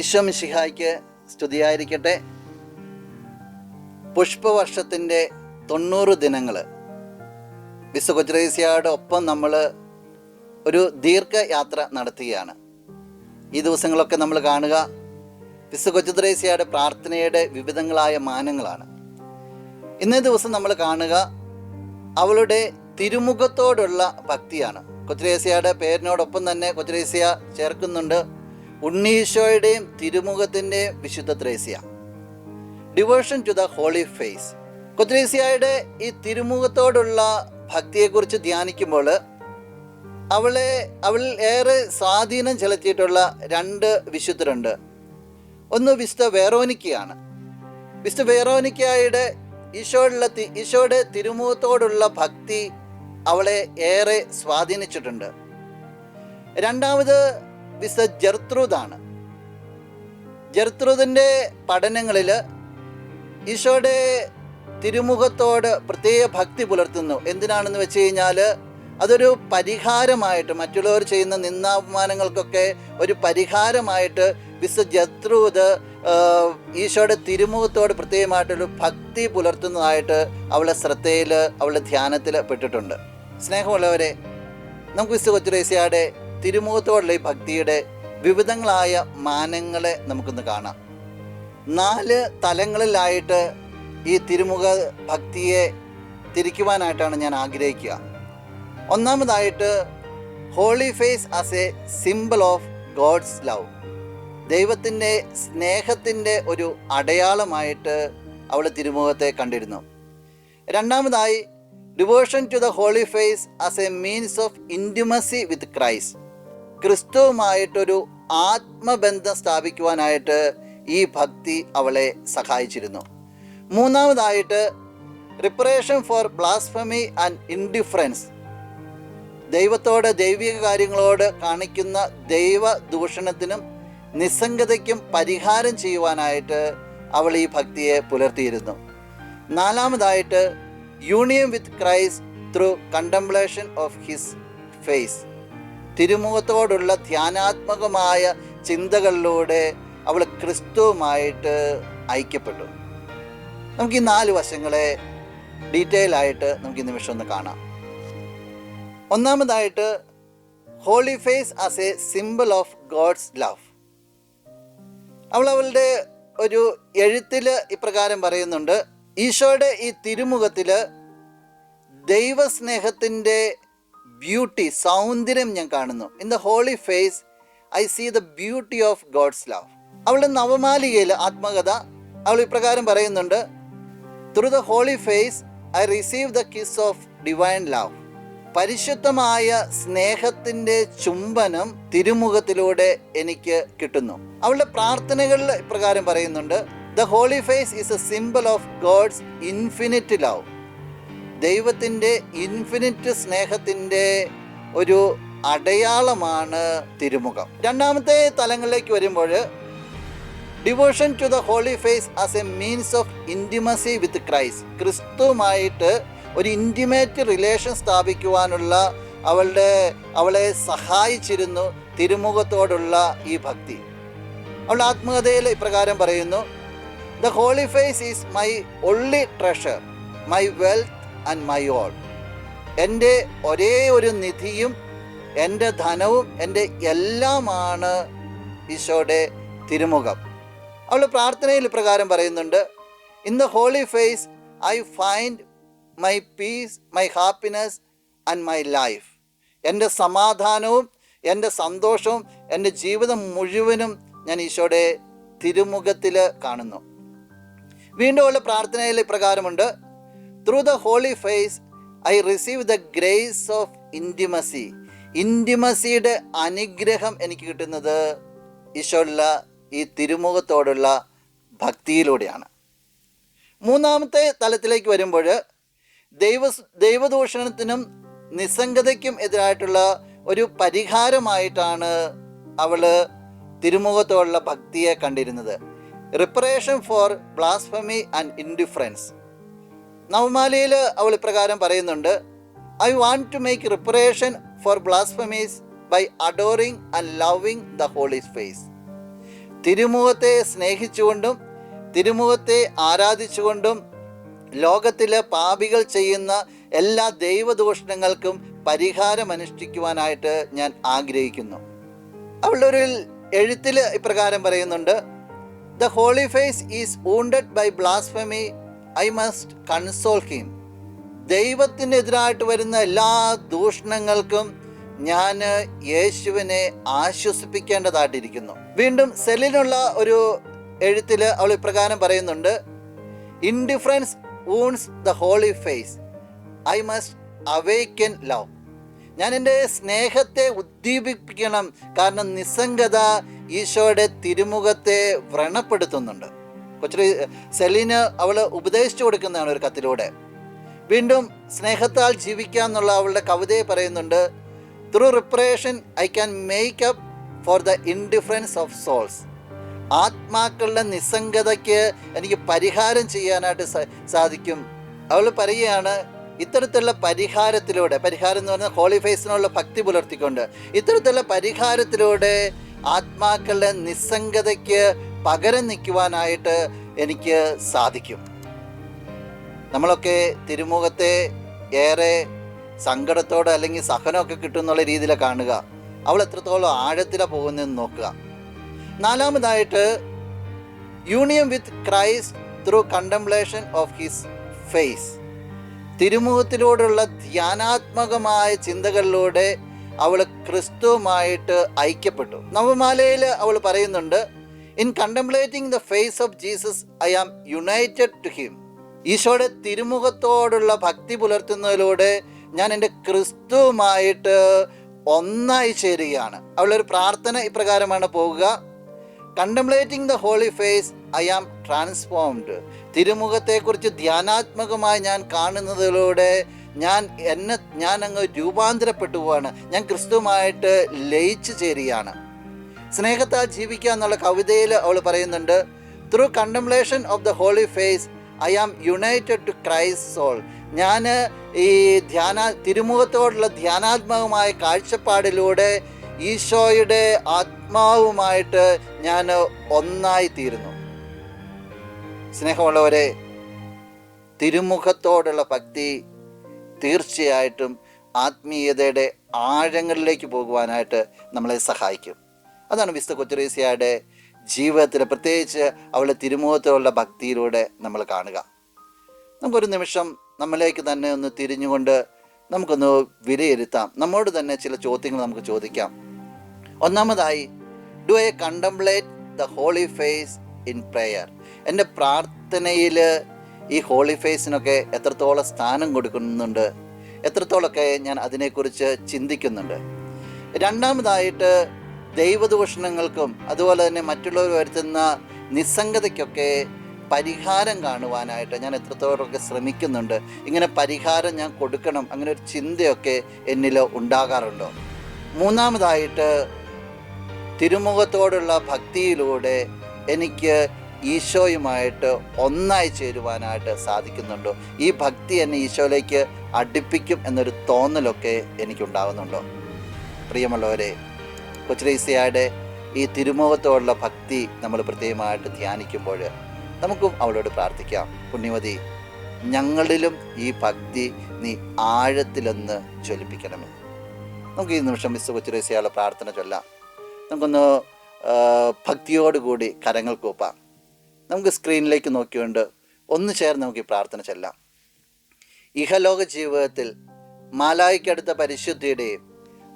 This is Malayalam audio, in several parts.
ഈശ്വമിഷിഹായ്ക്ക് സ്തുതിയായിരിക്കട്ടെ. പുഷ്പവർഷത്തിന്റെ തൊണ്ണൂറ് ദിനങ്ങൾ വിശ്വകൊച്ചുറേസ്യയുടെ ഒപ്പം നമ്മൾ ഒരു ദീർഘയാത്ര നടത്തുകയാണ് ഈ ദിവസങ്ങളൊക്കെ നമ്മൾ കാണുക. വിശ്വകൊച്ചുദ്രേസ്യയുടെ പ്രാർത്ഥനയുടെ വിവിധങ്ങളായ മാനങ്ങളാണ്. ഇന്നേ ദിവസം നമ്മൾ കാണുക അവളുടെ തിരുമുഖത്തോടുള്ള ഭക്തിയാണ്. കൊച്ചുരേസ്യയുടെ പേരിനോടൊപ്പം തന്നെ കൊച്ചുരേസ്യ ചേർക്കുന്നുണ്ട്. ഉണ്ണീശോയുടെയും തിരുമുഖത്തിന്റെയും വിശുദ്ധ Thresia. Devotion to the holy face കൊച്ചുരേസ്യയുടെ ഈ തിരുമുഖത്തോടുള്ള ഭക്തിയെക്കുറിച്ച് ധ്യാനിക്കുമ്പോൾ അവളെ അവൾ ഏറെ സ്വാധീനം ചെലുത്തിയിട്ടുള്ള രണ്ട് വിശുദ്ധരുണ്ട്. ഒന്ന് വിശുദ്ധ വേറോനിക്കയാണ്. വിശുദ്ധ വേറോനിക്കയുടെ ഈശോയുള്ള ഈശോയുടെ തിരുമുഖത്തോടുള്ള ഭക്തി അവളെ ഏറെ സ്വാധീനിച്ചിട്ടുണ്ട്. രണ്ടാമത് വിശുദ്ധ ജർത്രൂദാണ്. ജർത്രൂദിന്റെ പഠനങ്ങളിൽ ഈശോയുടെ തിരുമുഖത്തോട് പ്രത്യേക ഭക്തി പുലർത്തുന്നു. എന്തിനാണെന്ന് വെച്ച് കഴിഞ്ഞാൽ അതൊരു പരിഹാരമായിട്ട് മറ്റുള്ളവർ ചെയ്യുന്ന നിന്ദാപമാനങ്ങൾക്കൊക്കെ ഒരു പരിഹാരമായിട്ട് വിശുദ്ധ ജത്രൂത് ഈശോയുടെ തിരുമുഖത്തോട് പ്രത്യേകമായിട്ടൊരു ഭക്തി പുലർത്തുന്നതായിട്ട് അവളുടെ ശ്രദ്ധയിൽ അവളുടെ ധ്യാനത്തിൽ പെട്ടിട്ടുണ്ട്. സ്നേഹമുള്ളവരെ നമുക്ക് വിശുദ്ധ കൊച്ചുരേസ്യയുടെ തിരുമുഖത്തോടുള്ള ഈ ഭക്തിയുടെ വിവിധങ്ങളായ മാനങ്ങളെ നമുക്കൊന്ന് കാണാം. നാല് തലങ്ങളിലായിട്ട് ഈ തിരുമുഖ ഭക്തിയെ തിരിക്കുവാനായിട്ടാണ് ഞാൻ ആഗ്രഹിക്കുക. ഒന്നാമതായിട്ട് holy face as a symbol of God's love ദൈവത്തിന്റെ സ്നേഹത്തിന്റെ ഒരു അടയാളമായിട്ട് അവൾ തിരുമുഖത്തെ കണ്ടിരുന്നു. രണ്ടാമതായി devotion to the holy face as a means of intimacy with Christ ക്രിസ്തുവുമായിട്ടൊരു ആത്മബന്ധം സ്ഥാപിക്കുവാനായിട്ട് ഈ ഭക്തി അവളെ സഹായിച്ചിരുന്നു. മൂന്നാമതായിട്ട് reparation for blasphemy and indifference ദൈവത്തോട് ദൈവിക കാര്യങ്ങളോട് കാണിക്കുന്ന ദൈവ ദൂഷണത്തിനും നിസ്സംഗതയ്ക്കും പരിഹാരം ചെയ്യുവാനായിട്ട് അവൾ ഈ ഭക്തിയെ പുലർത്തിയിരുന്നു. നാലാമതായിട്ട് union with Christ through contemplation of his face തിരുമുഖത്തോടുള്ള ധ്യാനാത്മകമായ ചിന്തകളിലൂടെ അവൾ ക്രിസ്തുവുമായിട്ട് ഐക്യപ്പെട്ടു. നമുക്ക് ഈ നാല് വശങ്ങളെ ഡീറ്റെയിൽ ആയിട്ട് നമുക്ക് ഈ നിമിഷം ഒന്ന് കാണാം. ഒന്നാമതായിട്ട് holy face as a symbol of God's love അവൾ അവളുടെ ഒരു എഴുത്തിൽ ഇപ്രകാരം പറയുന്നുണ്ട് ഈശോയുടെ ഈ തിരുമുഖത്തിൽ ദൈവസ്നേഹത്തിന്റെ ബ്യൂട്ടി സൗന്ദര്യം ഞാൻ കാണുന്നു. In the holy face I see the beauty of God's love അവളുടെ നവമാലികയിൽ ആത്മകഥ അവൾ ഇപ്രകാരം പറയുന്നുണ്ട് through the holy face I receive the kiss of divine love പരിശുദ്ധമായ സ്നേഹത്തിന്റെ ചുംബനം തിരുമുഖത്തിലൂടെ എനിക്ക് കിട്ടുന്നു. അവളുടെ പ്രാർത്ഥനകളിൽ ഇപ്രകാരം പറയുന്നുണ്ട് the holy face is a symbol of God's infinite love ദൈവത്തിന്റെ ഇൻഫിനിറ്റ് സ്നേഹത്തിന്റെ ഒരു അടയാളമാണ് തിരുമുഖം. രണ്ടാമത്തെ തലങ്ങളിലേക്ക് വരുമ്പോൾ devotion to the holy face as a means of intimacy with Christ ക്രിസ്തുവുമായിട്ട് ഒരു ഇന്റിമേറ്റ് റിലേഷൻ സ്ഥാപിക്കുവാനുള്ള അവളുടെ അവളെ സഹായിച്ചിരുന്നു തിരുമുഖത്തോടുള്ള ഈ ഭക്തി. അവൾ ആത്മകഥയിൽ ഇപ്രകാരം പറയുന്നു the holy face is my only treasure my wealth and my all എന്റെ ഒരേ ഒരു നിധിയും എന്റെ ധനവും എന്റെ എല്ലാമാണ് ഈശോയുടെ തിരുമുഖം. അവൾ പ്രാർത്ഥനയിൽ ഇപ്രകാരം പറയുന്നുണ്ട് in the holy face I find my peace my happiness and my life എന്റെ സമാധാനവും എന്റെ സന്തോഷവും എന്റെ ജീവിതം മുഴുവനും ഞാൻ ഈശോയുടെ തിരുമുഖത്തിൽ കാണുന്നു. വീണ്ടും ഉള്ള പ്രാർത്ഥനയിൽ ഇപ്രകാരമുണ്ട് through the holy face I receive the grace of intimacy ഇന്റിമസിയുടെ അനുഗ്രഹം എനിക്ക് കിട്ടുന്നത് ഈശോയുള്ള ഈ തിരുമുഖത്തോടുള്ള ഭക്തിയിലൂടെയാണ്. മൂന്നാമത്തെ തലത്തിലേക്ക് വരുമ്പോൾ ദൈവ ദൈവദൂഷണത്തിനും നിസ്സംഗതയ്ക്കും എതിരായിട്ടുള്ള ഒരു പരിഹാരമായിട്ടാണ് അവൾ തിരുമുഖത്തോടുള്ള ഭക്തിയെ കണ്ടിരുന്നത്. Reparation for blasphemy and indifference നവമാലയിൽ അവൾ ഇപ്രകാരം പറയുന്നുണ്ട് I want to make reparation for blasphemies by adoring and loving the holy face തിരുമുഖത്തെ സ്നേഹിച്ചുകൊണ്ടും തിരുമുഖത്തെ ആരാധിച്ചുകൊണ്ടും ലോകത്തിലെ പാപികൾ ചെയ്യുന്ന എല്ലാ ദൈവദൂഷണങ്ങൾക്കും പരിഹാരം അനുഷ്ഠിക്കുവാനായിട്ട് ഞാൻ ആഗ്രഹിക്കുന്നു. അവളുടെ ഒരു എഴുത്തിൽ ഇപ്രകാരം പറയുന്നുണ്ട് the holy face is wounded by blasphemy I must console him ദൈവത്തിനെതിരായിട്ട് വരുന്ന എല്ലാ ദൂഷണങ്ങൾക്കും ഞാൻ യേശുവിനെ ആശ്വസിപ്പിക്കേണ്ടതായിട്ടിരിക്കുന്നു. വീണ്ടും സെല്ലിനുള്ള ഒരു എഴുത്തിൽ അവൾ ഇപ്രകാരം പറയുന്നുണ്ട് indifference wounds the holy face I must awaken love ഞാൻ എന്റെ സ്നേഹത്തെ ഉദ്ദീപിപ്പിക്കണം. കാരണം നിസ്സംഗത ഈശോയുടെ തിരുമുഖത്തെ വ്രണപ്പെടുത്തുന്നുണ്ട്. കൊച്ചു സെലീന് അവൾ ഉപദേശിച്ചു കൊടുക്കുന്നതാണ് ഒരു കത്തിലൂടെ. വീണ്ടും സ്നേഹത്താൽ ജീവിക്കാം എന്നുള്ള അവളുടെ കവിതയെ പറയുന്നുണ്ട് through reparation I can make up for the indifference of souls ആത്മാക്കളുടെ നിസ്സംഗതയ്ക്ക് എനിക്ക് പരിഹാരം ചെയ്യാനായിട്ട് സാധിക്കും. അവൾ പറയുകയാണ് ഇത്തരത്തിലുള്ള പരിഹാരത്തിലൂടെ പരിഹാരം എന്ന് പറഞ്ഞാൽ ഹോളി ഫേസിനുള്ള ഭക്തി പുലർത്തിക്കൊണ്ട് ഇത്തരത്തിലുള്ള പരിഹാരത്തിലൂടെ ആത്മാക്കളുടെ നിസ്സംഗതയ്ക്ക് പകരം നിൽക്കുവാനായിട്ട് എനിക്ക് സാധിക്കും. നമ്മളൊക്കെ തിരുമുഖത്തെ ഏറെ സങ്കടത്തോടെ അല്ലെങ്കിൽ സഹനമൊക്കെ കിട്ടും എന്നുള്ള രീതിയിൽ കാണുക. അവൾ എത്രത്തോളം ആഴത്തിലാണ് പോകുന്നതെന്ന് നോക്കുക. നാലാമതായിട്ട് union with Christ through contemplation of his face തിരുമുഖത്തിലൂടെയുള്ള ധ്യാനാത്മകമായ ചിന്തകളിലൂടെ അവൾ ക്രിസ്തുവുമായിട്ട് ഐക്യപ്പെട്ടു. നവമാലയിൽ അവൾ പറയുന്നുണ്ട് in contemplating the face of Jesus I am united to him ഈശോയുടെ തിരുമുഖത്തോടുള്ള ഭക്തി പുലർത്തുന്നതിലൂടെ ഞാൻ എന്റെ ക്രിസ്തുവുമായിട്ട് ഒന്നായി ചേരുകയാണ്. അവളൊരു പ്രാർത്ഥന ഇപ്രകാരമാണ് പോവുക. Contemplating the holy face I am transformed തിരുമുഖത്തെക്കുറിച്ച് ധ്യാനാത്മകമായി ഞാൻ കാണുന്നതിലൂടെ ഞാൻ എന്നെ ഞാൻ അങ്ങ് രൂപാന്തരപ്പെട്ടു പോവാണ് ഞാൻ ക്രിസ്തുവുമായിട്ട് ലയിച്ചു ചേരുകയാണ്. സ്നേഹത്താൽ ജീവിക്കുക എന്നുള്ള കവിതയിൽ അവൾ പറയുന്നുണ്ട് through contemplation of the holy face I am united to Christ soul ഞാൻ ഈ ധ്യാന തിരുമുഖത്തോടുള്ള ധ്യാനാത്മകമായ കാഴ്ചപ്പാടിലൂടെ ഈശോയുടെ ആത്മാവുമായിട്ട് ഞാൻ ഒന്നായി തീരുന്നു സ്നേഹമുള്ളവരെ തിരുമുഖത്തോടുള്ള ഭക്തി തീർച്ചയായിട്ടും ആത്മീയതയുടെ ആഴങ്ങളിലേക്ക് പോകുവാനായിട്ട് നമ്മളെ സഹായിക്കും. അതാണ് വിശുദ്ധ കൊച്ചുറേസ്യയുടെ ജീവിതത്തിൽ പ്രത്യേകിച്ച് അവളുടെ തിരുമുഖത്തിലുള്ള ഭക്തിയിലൂടെ നമ്മൾ കാണുക. നമുക്കൊരു നിമിഷം നമ്മളിലേക്ക് തന്നെ ഒന്ന് തിരിഞ്ഞുകൊണ്ട് നമുക്കൊന്ന് വിലയിരുത്താം. നമ്മോട് തന്നെ ചില ചോദ്യങ്ങൾ നമുക്ക് ചോദിക്കാം. ഒന്നാമതായി do I contemplate the holy face in prayer എന്റെ പ്രാർത്ഥനയിൽ ഈ ഹോളി ഫേസിനൊക്കെ എത്രത്തോളം സ്ഥാനം കൊടുക്കുന്നുണ്ട്? എത്രത്തോളമൊക്കെ ഞാൻ അതിനെക്കുറിച്ച് ചിന്തിക്കുന്നുണ്ട്? രണ്ടാമതായിട്ട് ദൈവദൂഷണങ്ങൾക്കും അതുപോലെ തന്നെ മറ്റുള്ളവർ വരുത്തുന്ന നിസ്സംഗതയ്ക്കൊക്കെ പരിഹാരം കാണുവാനായിട്ട് ഞാൻ എത്രത്തോളമൊക്കെ ശ്രമിക്കുന്നുണ്ട്. ഇങ്ങനെ പരിഹാരം ഞാൻ കൊടുക്കണം അങ്ങനെ ഒരു ചിന്തയൊക്കെ എന്നിൽ ഉണ്ടാകാറുണ്ടോ? മൂന്നാമതായിട്ട് തിരുമുഖത്തോടുള്ള ഭക്തിയിലൂടെ എനിക്ക് ഈശോയുമായിട്ട് ഒന്നായി ചേരുവാനായിട്ട് സാധിക്കുന്നുണ്ടോ. ഈ ഭക്തി എന്നെ ഈശോയിലേക്ക് അടുപ്പിക്കും എന്നൊരു തോന്നലൊക്കെ എനിക്കുണ്ടാകുന്നുണ്ടോ പ്രിയമുള്ളവരെ കൊച്ചുരൈസയുടെ ഈ തിരുമുഖത്തോടുള്ള ഭക്തി നമ്മൾ പ്രത്യേകമായിട്ട് ധ്യാനിക്കുമ്പോൾ നമുക്കും അവളോട് പ്രാർത്ഥിക്കാം. പുണ്യവതി ഞങ്ങളിലും ഈ ഭക്തി നീ ആഴത്തിലൊന്ന് ജ്വലിപ്പിക്കണമേ. നമുക്ക് ഈ നിമിഷം മിസ് കൊച്ചുരേസ്യയുള്ള പ്രാർത്ഥന ചൊല്ലാം. നമുക്കൊന്ന് ഭക്തിയോടുകൂടി കരങ്ങൾ കൂപ്പാം. നമുക്ക് സ്ക്രീനിലേക്ക് നോക്കിക്കൊണ്ട് ഒന്ന് ചേർന്ന് നമുക്ക് ഈ പ്രാർത്ഥന ചെല്ലാം. ഇഹലോക ജീവിതത്തിൽ മാലായിക്കടുത്ത പരിശുദ്ധിയുടെയും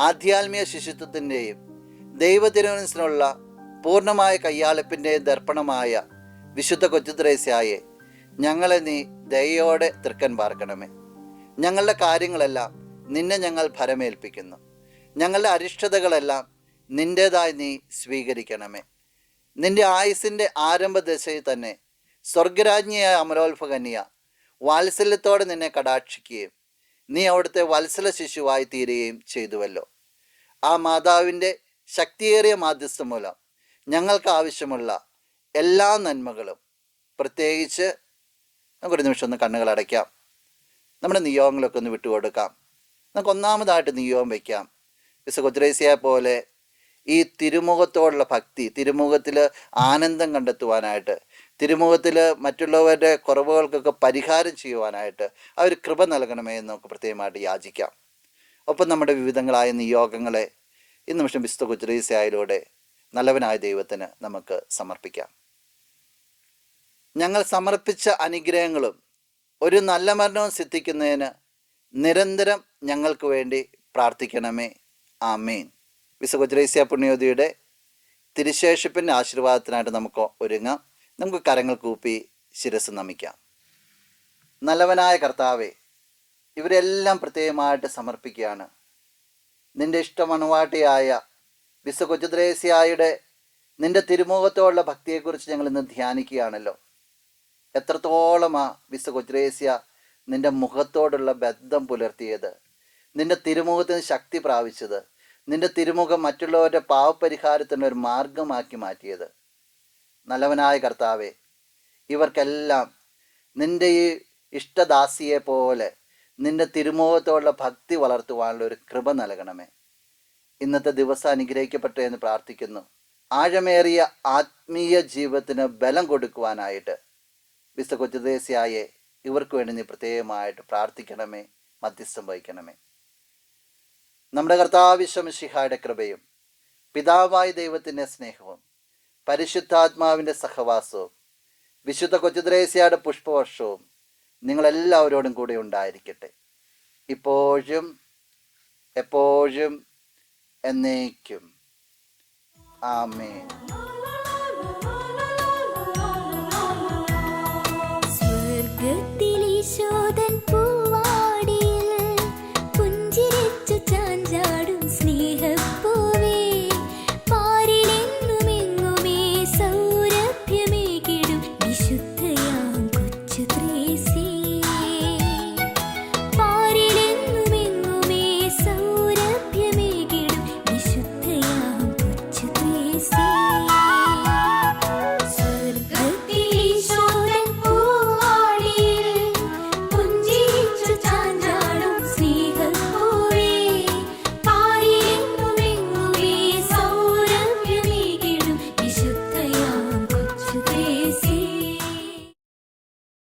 ആധ്യാത്മിക ശിശുത്വത്തിന്റെയും ദൈവതിരുവനസിനുള്ള പൂർണമായ കയ്യാളിപ്പിന്റെ ദർപ്പണമായ വിശുദ്ധ കൊച്ചുത്രേസ്യായെ ഞങ്ങളെ നീ ദയോടെ തൃക്കൻ പാർക്കണമേ. ഞങ്ങളുടെ കാര്യങ്ങളെല്ലാം നിന്നെ ഞങ്ങൾ ഭരമേൽപ്പിക്കുന്നു. ഞങ്ങളുടെ അരിഷ്ടതകളെല്ലാം നിന്റേതായി നീ സ്വീകരിക്കണമേ. നിന്റെ ആയുസിന്റെ ആരംഭ ദശയിൽ തന്നെ സ്വർഗരാജ്ഞിയായ അമരോത്ഭകന്യ വാത്സല്യത്തോടെ നിന്നെ കടാക്ഷിക്കുകയും നീ അവിടുത്തെ വത്സല ശിശുവായി തീരുകയും ചെയ്തുവല്ലോ. ആ മാതാവിന്റെ ശക്തിയേറിയ മാധ്യസ്ഥം മൂലം ഞങ്ങൾക്ക് ആവശ്യമുള്ള എല്ലാ നന്മകളും പ്രത്യേകിച്ച് നമുക്കൊരു നിമിഷം ഒന്ന് കണ്ണുകൾ അടയ്ക്കാം. നമ്മുടെ നിയോഗങ്ങളൊക്കെ ഒന്ന് വിട്ടുകൊടുക്കാം നമുക്ക് ഒന്നാമതായിട്ട് നിയോഗം വയ്ക്കാം വിശ കുദ്രേസിയെ പോലെ ഈ തിരുമുഖത്തോടുള്ള ഭക്തി തിരുമുഖത്തിൽ ആനന്ദം കണ്ടെത്തുവാനായിട്ട് തിരുമുഖത്തിൽ മറ്റുള്ളവരുടെ കുറവുകൾക്കൊക്കെ പരിഹാരം ചെയ്യുവാനായിട്ട് ആ ഒരു കൃപ നൽകണമേ എന്ന് നമുക്ക് പ്രത്യേകമായിട്ട് യാചിക്കാം. ഒപ്പം നമ്മുടെ വിവിധങ്ങളായ നിയോഗങ്ങളെ ഈ നിമിഷം വിശുദ്ധ കുച്ചറീസയായിലൂടെ നല്ലവനായ ദൈവത്തിന് നമുക്ക് സമർപ്പിക്കാം. ഞങ്ങൾ സമർപ്പിച്ച അനുഗ്രഹങ്ങളും ഒരു നല്ല മരണവും സിദ്ധിക്കുന്നതിന് നിരന്തരം ഞങ്ങൾക്ക് വേണ്ടി പ്രാർത്ഥിക്കണമേ. ആമേൻ. വിശുദ്ധ പുണ്യോതിയുടെ തിരുശേഷിപ്പിന്റെ ആശീർവാദത്തിനായിട്ട് നമുക്ക് ഒരുങ്ങാം. നമുക്ക് കരങ്ങൾ കൂപ്പി ശിരസ് നമിക്കാം. നല്ലവനായ കർത്താവെ ഇവരെല്ലാം പ്രത്യേകമായിട്ട് സമർപ്പിക്കുകയാണ്. നിന്റെ ഇഷ്ടമണവാട്ടിയായ വിശ്വ കൊച്ചുദ്രേസ്യായുടെ നിന്റെ തിരുമുഖത്തോടുള്ള ഭക്തിയെക്കുറിച്ച് ഞങ്ങൾ ഇന്ന് ധ്യാനിക്കുകയാണല്ലോ. എത്രത്തോളം ആ കൊച്ചുദ്രേസ്യ നിന്റെ മുഖത്തോടുള്ള ബദ്ധം പുലർത്തിയത്. നിന്റെ തിരുമുഖത്തിന് ശക്തി പ്രാപിച്ചത്. നിന്റെ തിരുമുഖം മറ്റുള്ളവരുടെ പാവപരിഹാരത്തിന് ഒരു മാർഗമാക്കി മാറ്റിയത്. നല്ലവനായ കർത്താവെ ഇവർക്കെല്ലാം നിന്റെ ഈ ഇഷ്ടദാസിയെ പോലെ നിന്റെ തിരുമുഖത്തോടുള്ള ഭക്തി വളർത്തുവാനുള്ള ഒരു കൃപ നൽകണമേ. ഇന്നത്തെ ദിവസം അനുഗ്രഹിക്കപ്പെട്ടേ എന്ന് പ്രാർത്ഥിക്കുന്നു. ആഴമേറിയ ആത്മീയ ജീവിതത്തിന് ബലം കൊടുക്കുവാനായിട്ട് വിശുദ്ധ കൊച്ചുദേശിയായെ ഇവർക്ക് വേണ്ടി നീ പ്രത്യേകമായിട്ട് പ്രാർത്ഥിക്കണമേ മധ്യസ്ഥം വഹിക്കണമേ. നമ്മുടെ കർത്താവിശ്വം ശിഹായുടെ കൃപയും പിതാവായ ദൈവത്തിന്റെ സ്നേഹവും പരിശുദ്ധാത്മാവിന്റെ സഹവാസവും വിശുദ്ധ കൊച്ചുദ്രേസ്യയുടെ പുഷ്പവർഷവും നിങ്ങളെല്ലാവരോടും കൂടെ ഉണ്ടായിരിക്കട്ടെ. ഇപ്പോഴും എപ്പോഴും എന്നേക്കും. ആമേൻ.